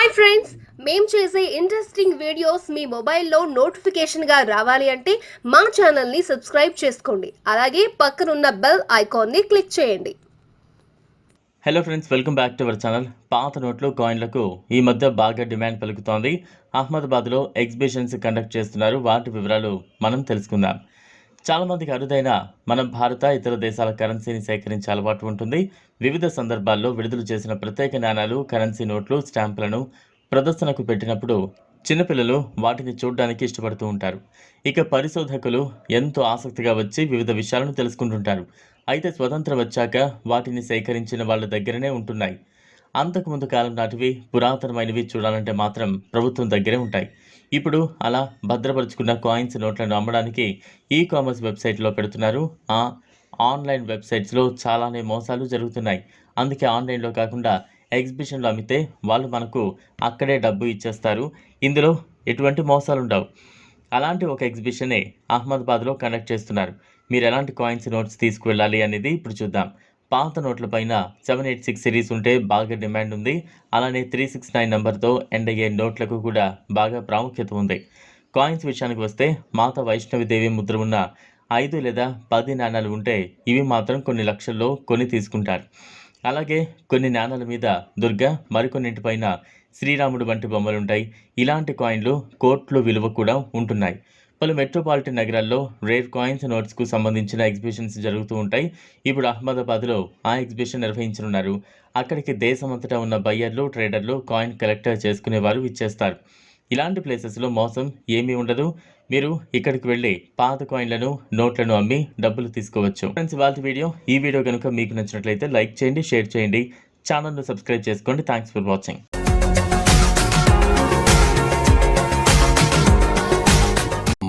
Hi friends మేము చేసే interesting videos మీ మొబైల్లో నోటిఫికేషన్గా రావాలి అంటే మా ఛానల్ని సబ్స్క్రైబ్ చేసుకోండి. అలాగే పక్కనున్న బెల్ ఐకాన్ని క్లిక్ చేయండి. Hello friends welcome back to our channel పాత నోట్లు కాయిన్లకు ఈ మధ్య బాగా డిమాండ్ పలుకుతోంది. అహ్మదాబాద్లో ఎగ్జిబిషన్స్ కండక్ట్ చేస్తున్నారు. వాటి వివరాలు మనం తెలుసుకుందాం. చాలామందికి అరుదైన మన భారత ఇతర దేశాల కరెన్సీని సేకరించే అలవాటు ఉంటుంది. వివిధ సందర్భాల్లో విడుదల చేసిన ప్రత్యేక నాణాలు కరెన్సీ నోట్లు స్టాంపులను ప్రదర్శనకు పెట్టినప్పుడు చిన్నపిల్లలు వాటిని చూడడానికి ఇష్టపడుతూ ఉంటారు. ఇక పరిశోధకులు ఎంతో ఆసక్తిగా వచ్చి వివిధ విషయాలను తెలుసుకుంటుంటారు. అయితే స్వతంత్రం వచ్చాక వాటిని సేకరించిన వాళ్ళ దగ్గరనే ఉంటున్నాయి. అంతకుముందు కాలం నాటివి పురాతనమైనవి చూడాలంటే మాత్రం ప్రభుత్వం దగ్గరే ఉంటాయి. ఇప్పుడు అలా భద్రపరుచుకున్న కాయిన్స్ నోట్లను అమ్మడానికి ఈ కామర్స్ వెబ్సైట్లో పెడుతున్నారు. ఆ ఆన్లైన్ వెబ్సైట్స్లో చాలానే మోసాలు జరుగుతున్నాయి. అందుకే ఆన్లైన్లో కాకుండా ఎగ్జిబిషన్లో అమ్మితే వాళ్ళు మనకు అక్కడే డబ్బు ఇచ్చేస్తారు. ఇందులో ఎటువంటి మోసాలు ఉండవు అలాంటి ఒక ఎగ్జిబిషనే అహ్మదాబాద్లో కండక్ట్ చేస్తున్నారు. మీరు ఎలాంటి కాయిన్స్ నోట్స్ తీసుకువెళ్ళాలి అనేది ఇప్పుడు చూద్దాం. పాత నోట్ల పైన సెవెన్ ఎయిట్ సిక్స్ సిరీస్ ఉంటే బాగా డిమాండ్ ఉంది. అలానే త్రీ సిక్స్ నైన్ నెంబర్తో ఎండ్ అయ్యే నోట్లకు కూడా బాగా ప్రాముఖ్యత ఉంది. కాయిన్స్ విషయానికి వస్తే మాత వైష్ణవిదేవి ముద్ర ఉన్న ఐదు లేదా పది నాణాలు ఉంటే ఇవి మాత్రం కొన్ని లక్షల్లో కొని తీసుకుంటారు. అలాగే కొన్ని నాణాల మీద దుర్గ మరికొన్నింటిపైన శ్రీరాముడు వంటి బొమ్మలుంటాయి. ఇలాంటి కాయిన్లు కోట్లు విలువ కూడా ఉంటున్నాయి. పలు మెట్రోపాలిటన్ నగరాల్లో రేర్ కాయిన్స్ నోట్స్కు సంబంధించిన ఎగ్జిబిషన్స్ జరుగుతూ ఉంటాయి. ఇప్పుడు అహ్మదాబాద్లో ఆ ఎగ్జిబిషన్ నిర్వహించనున్నారు. అక్కడికి దేశమంతటా ఉన్న బయ్యర్లు ట్రేడర్లు కాయిన్ కలెక్టర్ చేసుకునేవారు ఇచ్చేస్తారు ఇలాంటి ప్లేసెస్లో మోసం ఏమీ ఉండదు. మీరు ఇక్కడికి వెళ్ళి పాత కాయిన్లను నోట్లను అమ్మి డబ్బులు తీసుకోవచ్చు. ఫ్రెండ్స్ వాళ్ళ వీడియో. ఈ వీడియో కనుక మీకు నచ్చినట్లయితే లైక్ చేయండి షేర్ చేయండి. ఛానల్ను సబ్స్క్రైబ్ చేసుకోండి. Thanks for watching.